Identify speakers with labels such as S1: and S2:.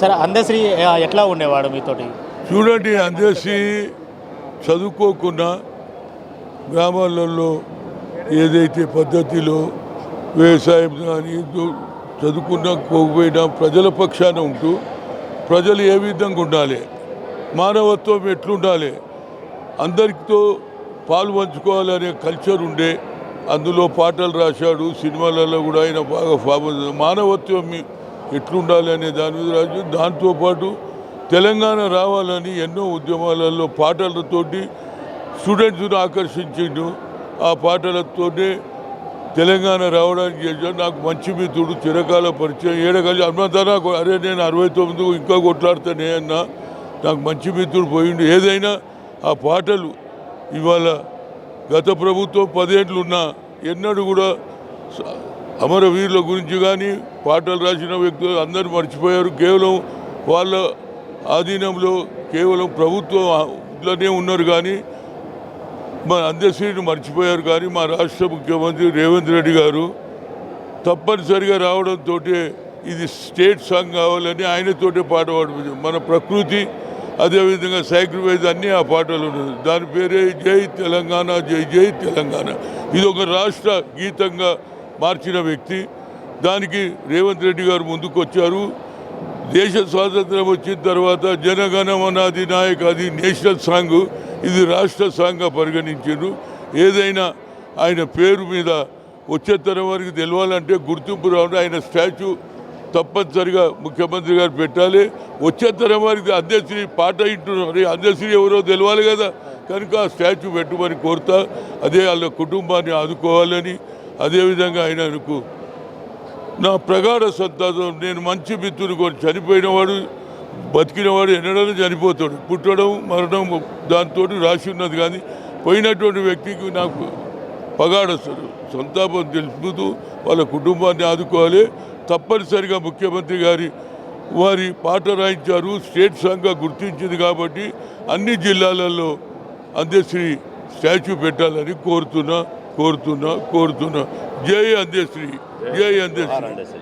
S1: సరే అందశ్రీ ఎట్లా ఉండేవాడు మీతోటి?
S2: చూడండి అందశ్రీ చదువుకోకుండా గ్రామాలలో ఏదైతే పద్ధతిలో వ్యవసాయం కానీ చదువుకున్నా పోకపోయినా ప్రజల పక్షాన ఉంటూ ప్రజలు ఏ విధంగా ఉండాలి? మానవత్వం ఎట్లుండాలి? అందరితో పాలు పంచుకోవాలనే కల్చర్ ఉండే అందులో పాటలు రాశాడు సినిమాలలో కూడా ఆయన బాగా ఫేమస్. మానవత్వం ఎట్లుండాలి అనే దాని మీద రాజు దాంతోపాటు తెలంగాణ రావాలని ఎన్నో ఉద్యమాలలో పాటలతోటి స్టూడెంట్స్ను ఆకర్షించిండు. ఆ పాటలతోనే తెలంగాణ రావడానికి చేశాడు నాకు మంచి మిత్రుడు చిరకాల పరిచయం. ఏడగలి హనుమంతా నాకు అరే నేను అరవై తొమ్మిది ఇంకా కొట్లాడుతానే అన్న. నాకు మంచి మిత్రుడు పోయిండు. ఏదైనా ఆ పాటలు ఇవాళ గత ప్రభుత్వం పదేళ్ళు ఉన్నా ఎన్నడూ కూడా అమరవీరుల గురించి కానీ పాటలు రాసిన వ్యక్తులు అందరూ మర్చిపోయారు. కేవలం వాళ్ళ ఆధీనంలో కేవలం ప్రభుత్వంలోనే ఉన్నారు కానీ మా అందశ్రీని మర్చిపోయారు కానీ మా రాష్ట్ర ముఖ్యమంత్రి రేవంత్ రెడ్డి గారు తప్పనిసరిగా రావడంతో ఇది స్టేట్ సాంగ్ కావాలని ఆయనతోటే పాట పాడిపించారు మన ప్రకృతి అదేవిధంగా సాక్రిఫైస్ అన్నీ ఆ పాటలు ఉన్నాయి దాని పేరే జై తెలంగాణ జై జై తెలంగాణ. ఇది ఒక రాష్ట్ర గీతంగా మార్చిన వ్యక్తి. దానికి రేవంత్ రెడ్డి గారు ముందుకు వచ్చారు దేశ స్వాతంత్రం వచ్చిన తర్వాత జనగణమనాది నాయక్ అది నేషనల్ సాంగ్ ఇది రాష్ట్ర సాంగ్గా పరిగణించారు ఏదైనా ఆయన పేరు మీద వచ్చే తరం వారికి తెలవాలంటే గుర్తింపు రావడం ఆయన స్టాచ్యూ తప్పనిసరిగా ముఖ్యమంత్రి గారు పెట్టాలి. వచ్చే తరం వారికి అధ్యక్షుని పాట ఇంటున్నారు అధ్యక్షుడు ఎవరో తెలవాలి కదా. కనుక ఆ స్టాచ్యూ పెట్టుమని కోరుతా. అదే వాళ్ళ కుటుంబాన్ని ఆదుకోవాలని అదేవిధంగా ఆయనకు నా ప్రగాఢ సంతానం నేను మంచి మిత్రుడు కూడా చనిపోయినవాడు బతికినవాడు ఎన్నడూ చనిపోతాడు. పుట్టడం మరణం దాంతో రాసి ఉన్నది కానీ పోయినటువంటి వ్యక్తికి నాకు పగాడ సంతాపం తెలుపుతూ వాళ్ళ కుటుంబాన్ని ఆదుకోవాలి. తప్పనిసరిగా ముఖ్యమంత్రి గారి వారి పాట రాయించారు. స్టేట్ సంఘం గుర్తించింది కాబట్టి అన్ని జిల్లాలలో అంత్యశ్రీ స్టాచ్యూ పెట్టాలని కోరుతున్నా. కోరుతున్నా కోరుతున్నా. జై అంత్యశ్రీ జై అంత్యశ్రీ